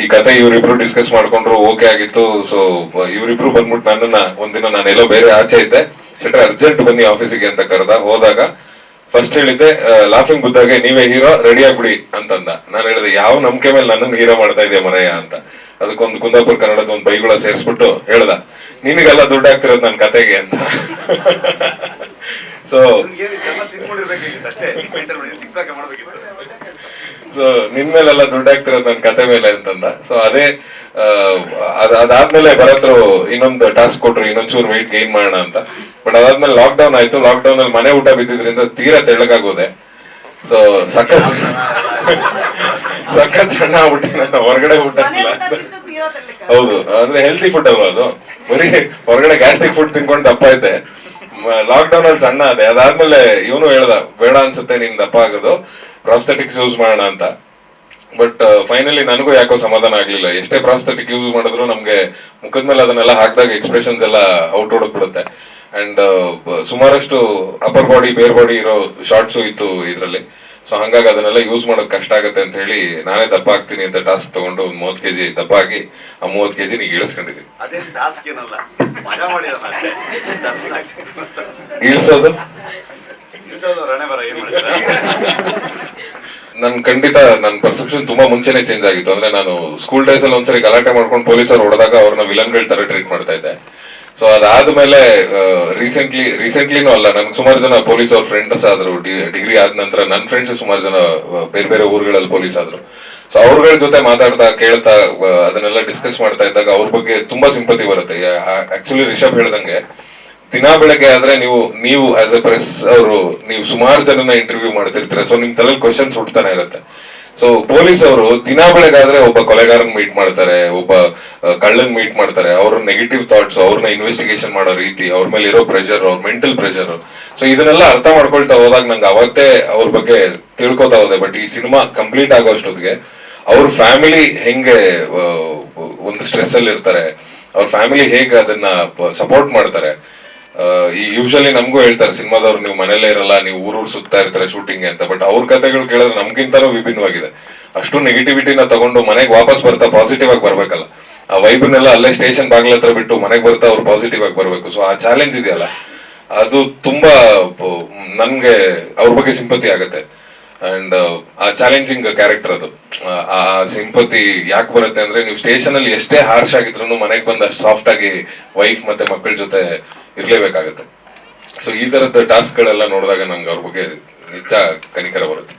ಈ ಕತೆ ಇವರಿಬ್ರು ಡಿಸ್ಕಸ್ ಮಾಡ್ಕೊಂಡ್ರು ಓಕೆ ಆಗಿತ್ತು. ಸೊ ಇವರಿಬ್ರು ಬಂದ್ಬಿಟ್ಟು ನನ್ನನ್ನ, ಒಂದಿನ ನಾನೆಲ್ಲೋ ಬೇರೆ ಆಚೆ ಇದ್ದೆ. ಶೆಟ್ರೆ ಅರ್ಜೆಂಟ್ ಬನ್ನಿ ಆಫೀಸಿಗೆ ಅಂತ ಕರೆದ. ಹೋದಾಗ ಫಸ್ಟ್ ಹೇಳಿದ್ದೆ ಲಾಫಿಂಗ್ ಬುದ್ಧಾಗೆ ನೀವೇ ಹೀರೋ ರೆಡಿ ಆಗ್ಬಿಡಿ ಅಂತಂದ. ನಾನು ಹೇಳಿದೆ, ಯಾವ ನಂಬಿಕೆ ಮೇಲೆ ನನ್ನನ್ನು ಹೀರೋ ಮಾಡ್ತಾ ಇದೆಯಾ ಮರಯ್ಯ ಅಂತ. ಅದಕ್ಕೊಂದು ಕುಂದಾಪುರ ಕನ್ನಡದ ಒಂದು ಬೈಗುಳ ಸೇರಿಸ್ಬಿಟ್ಟು ಹೇಳ್ದ, ನಿನಗೆಲ್ಲ ದುಡ್ಡು ಆಗ್ತಿರೋದು ನನ್ನ ಕತೆಗೆ ಅಂತ. ಸೊ ಸೊ ನಿನ್ ಮೇಲೆಲ್ಲ ದುಡ್ಡು ಹಾಕ್ತಿರೋದು ನನ್ನ ಕತೆ ಮೇಲೆ ಅಂತಂದ. ಸೊ ಅದೇ ಅದ್ ಅದಾದ್ಮೇಲೆ ಬರತ್ರ ಇನ್ನೊಂದು ಟಾಸ್ಕ್ ಕೊಟ್ರು ಇನ್ನೊಂಚೂರು ವೆಯ್ಟ್ ಗೈನ್ ಮಾಡೋಣ ಅಂತ. ಬಟ್ ಅದಾದ್ಮೇಲೆ ಲಾಕ್ ಡೌನ್ ಆಯ್ತು. ಲಾಕ್ ಡೌನ್ ಅಲ್ಲಿ ಮನೆ ಊಟ ಬಿದ್ದಿದ್ರಿಂದ ತೀರಾ ತೆಳ್ಳಗಾಗೋದೆ. ಸೊ ಸಖತ್ ಸಖತ್ ಸಣ್ಣ ಊಟ. ನಾನು ಹೊರಗಡೆ ಊಟ ಇಲ್ಲ. ಹೌದು. ಅಂದ್ರೆ ಹೆಲ್ತಿ ಫುಡ್ ಅಲ್ವಾ ಅದು? ಬರೀ ಹೊರಗಡೆ ಗ್ಯಾಸ್ಟ್ರಿಕ್ ಫುಡ್ ತಿನ್ಕೊಂಡು ದಪ್ಪ ಇದ್ದೆ. ಲಾಕ್ ಡೌನ್ ಅಲ್ಲಿ ಸಣ್ಣ ಅದೇ ಅದಾದ್ಮೇಲೆ ಇವನು ಹೇಳ್ದ ಬೇಡ ಅನ್ಸುತ್ತೆ ನಿನ್ ದಪ್ಪ ಆಗೋದು. ಪ್ರಾಸ್ಥೆಟಿಕ್ಸ್ ಯೂಸ್ ಮಾಡೋಣ ಅಂತ. ಬಟ್ ಫೈನಲಿ ನನಗೂ ಯಾಕೋ ಸಮಾಧಾನ ಆಗಲಿಲ್ಲ. ಎಷ್ಟೇ ಪ್ರಾಸ್ಥೆಟಿಕ್ ಯೂಸ್ ಮಾಡಿದ್ರು ನಮಗೆ ಮುಖದ ಮೇಲೆ ಅದನ್ನೆಲ್ಲ ಹಾಕಿದಾಗ ಎಕ್ಸ್ಪ್ರೆಷನ್ಸ್ ಎಲ್ಲ ಔಟ್ ಹೊಡೋದ್ಬಿಡುತ್ತೆ ಅಂಡ್ ಸುಮಾರಷ್ಟು ಅಪರ್ ಬಾಡಿ ಬೇರ್ ಬಾಡಿ ಇರೋ ಶಾರ್ಟ್ಸು ಇತ್ತು ಇದರಲ್ಲಿ. ಸೊ ಹಂಗಾಗಿ ಅದನ್ನೆಲ್ಲ ಯೂಸ್ ಮಾಡೋದು ಕಷ್ಟ ಆಗುತ್ತೆ ಅಂತ ಹೇಳಿ ನಾನೇ ದಪ್ಪ ಆಗ್ತೀನಿ ಅಂತ ಟಾಸ್ಕ್ ತಗೊಂಡು ಒಂದು ಮೂವತ್ತು ಕೆಜಿ ದಪ್ಪ ಆಗಿ ಆ ಮೂವತ್ತು ಕೆಜಿ ಜಿನ ಇಳಿಸ್ಕೊಂಡಿದ್ದೀನಿ. ಇಳಿಸೋದು ಇಳಿಸೋದು ರಣೆ ಬರ ಏನ್ ಮಾಡಿದಾರೆ ನನ್ ಖಂಡಿತ ನನ್ನ ಪರ್ಸೆಪ್ಷನ್ ತುಂಬಾ ಮುಂಚೆನೆ ಚೇಂಜ್ ಆಗಿತ್ತು. ಅಂದ್ರೆ ನಾನು ಸ್ಕೂಲ್ ಡೇಸ್ ಅಲ್ಲಿ ಒಂದ್ಸರಿ ಗಲಾಟೆ ಮಾಡ್ಕೊಂಡು ಪೊಲೀಸರು ಹೊಡೆದಾಗ ಅವ್ರನ್ನ ವಿಲನ್ಗಳ ತರ ಟ್ರೀಟ್ ಮಾಡ್ತಾ ಇದ್ದೆ. ಸೊ ಅದಾದ್ಮೇಲೆ ರೀಸೆಂಟ್ಲಿ ರೀಸೆಂಟ್ಲಿನೂ ಅಲ್ಲ, ನನ್ಗೆ ಸುಮಾರು ಜನ ಪೊಲೀಸ್ ಅವ್ರ ಫ್ರೆಂಡ್ಸ್ ಆದ್ರು. ಡಿಗ್ರಿ ಆದ ನಂತರ ನನ್ನ ಫ್ರೆಂಡ್ಸ್ ಸುಮಾರು ಜನ ಬೇರೆ ಬೇರೆ ಊರುಗಳಲ್ಲಿ ಪೊಲೀಸ್ ಆದ್ರು. ಸೊ ಅವ್ರಗಳ ಜೊತೆ ಮಾತಾಡ್ತಾ, ಕೇಳ್ತಾ ಅದನ್ನೆಲ್ಲ ಡಿಸ್ಕಸ್ ಮಾಡ್ತಾ ಇದ್ದಾಗ ಅವ್ರ ಬಗ್ಗೆ ತುಂಬಾ ಸಿಂಪತಿ ಬರುತ್ತೆ. ಆಕ್ಚುಲಿ ರಿಷಬ್ ಹೇಳ್ದಂಗೆ ದಿನಾ ಬೆಳಗ್ಗೆ ಆದ್ರೆ ನೀವು ನೀವು ಆಸ್ ಎ ಪ್ರೆಸ್ ಅವರು, ನೀವು ಸುಮಾರು ಜನನ ಇಂಟರ್ವ್ಯೂ ಮಾಡ್ತಿರ್ತೀರ ಸೊ ನಿಮ್ ತಲೆಯಲ್ಲಿ ಕ್ವಶನ್ಸ್ ಹುಟ್ತಾನೆ ಇರುತ್ತೆ. ಸೊ ಪೊಲೀಸ್ ಅವರು ದಿನಾ ಬೆಳಗಾದ್ರೆ ಒಬ್ಬ ಕೊಲೆಗಾರನ್ ಮೀಟ್ ಮಾಡ್ತಾರೆ, ಒಬ್ಬ ಕಳ್ಳನ್ ಮೀಟ್ ಮಾಡ್ತಾರೆ, ಅವ್ರ ನೆಗೆಟಿವ್ ಥಾಟ್ಸ್ ಅವ್ರನ್ನ ಇನ್ವೆಸ್ಟಿಗೇಷನ್ ಮಾಡೋ ರೀತಿ, ಅವ್ರ ಮೇಲೆ ಇರೋ ಪ್ರೆಷರ್ ಅವ್ರ ಮೆಂಟಲ್ ಪ್ರೆಷರ್ ಸೊ ಇದನ್ನೆಲ್ಲ ಅರ್ಥ ಮಾಡ್ಕೊಳ್ತಾ ಹೋದಾಗ ನಂಗೆ ಅವತ್ತೇ ಅವ್ರ ಬಗ್ಗೆ ತಿಳ್ಕೊತಾ ಹೋದೆ ಬಟ್ ಈ ಸಿನಿಮಾ ಕಂಪ್ಲೀಟ್ ಆಗೋ ಅಷ್ಟೊತ್ತಿಗೆ ಅವ್ರ ಫ್ಯಾಮಿಲಿ ಹೆಂಗೆ ಒಂದು ಸ್ಟ್ರೆಸ್ ಅಲ್ಲಿ ಇರ್ತಾರೆ ಅವ್ರ ಫ್ಯಾಮಿಲಿ ಹೇಗೆ ಅದನ್ನ ಸಪೋರ್ಟ್ ಮಾಡ್ತಾರೆ ಈ ಯೂಶಲಿ ನಮಗೂ ಹೇಳ್ತಾರೆ, ಸಿನಿಮಾದವ್ರು ನೀವು ಮನೇಲೇ ಇರಲ್ಲ, ನೀವು ಊರೂರ್ ಸುತ್ತಾ ಇರ್ತಾರೆ ಶೂಟಿಂಗ್ ಅಂತ. ಬಟ್ ಅವ್ರ ಕಥೆಗಳು ಕೇಳಿದ್ರೆ ನಮ್ಗಿಂತನೂ ವಿಭಿನ್ನವಾಗಿದೆ. ಅಷ್ಟು ನೆಗೆಟಿವಿಟಿನ ತಗೊಂಡು ಮನೆಗೆ ವಾಪಸ್ ಬರ್ತಾ ಪಾಸಿಟಿವ್ ಆಗಿ ಬರ್ಬೇಕಲ್ಲ. ಆ ವೈಬ್ನೆಲ್ಲ ಅಲ್ಲೇ ಸ್ಟೇಷನ್ ಬಾಗ್ಲ ಹತ್ರ ಬಿಟ್ಟು ಮನೆಗೆ ಬರ್ತಾ ಅವ್ರು ಪಾಸಿಟಿವ್ ಆಗಿ ಬರ್ಬೇಕು. ಸೊ ಆ ಚಾಲೆಂಜ್ ಇದೆಯಲ್ಲ? ಅದು ತುಂಬಾ ನನ್ಗೆ ಅವ್ರ ಬಗ್ಗೆ ಸಿಂಪತಿ ಆಗತ್ತೆ. ಅಂಡ್ ಆ ಚಾಲೆಂಜಿಂಗ್ ಕ್ಯಾರೆಕ್ಟರ್ ಅದು. ಆ- ಸಿಂಪತಿ ಯಾಕೆ ಬರುತ್ತೆ ಅಂದ್ರೆ, ನೀವು ಸ್ಟೇಷನ್ ಅಲ್ಲಿ ಎಷ್ಟೇ ಹಾರ್ಶ್ ಆಗಿದ್ರು ಮನೆಗೆ ಬಂದ್ ಸಾಫ್ಟ್ ಆಗಿ ವೈಫ್ ಮತ್ತೆ ಮಕ್ಕಳ ಜೊತೆ ಇರ್ಲೇಬೇಕಾಗತ್ತೆ. ಸೊ ಈ ಥರದ ಟಾಸ್ಕ್ ಗಳೆಲ್ಲ ನೋಡಿದಾಗ ನಂಗೆ ಅವ್ರ ಬಗ್ಗೆ ಹೆಚ್ಚ ಕನಿಕರ ಬರುತ್ತೆ.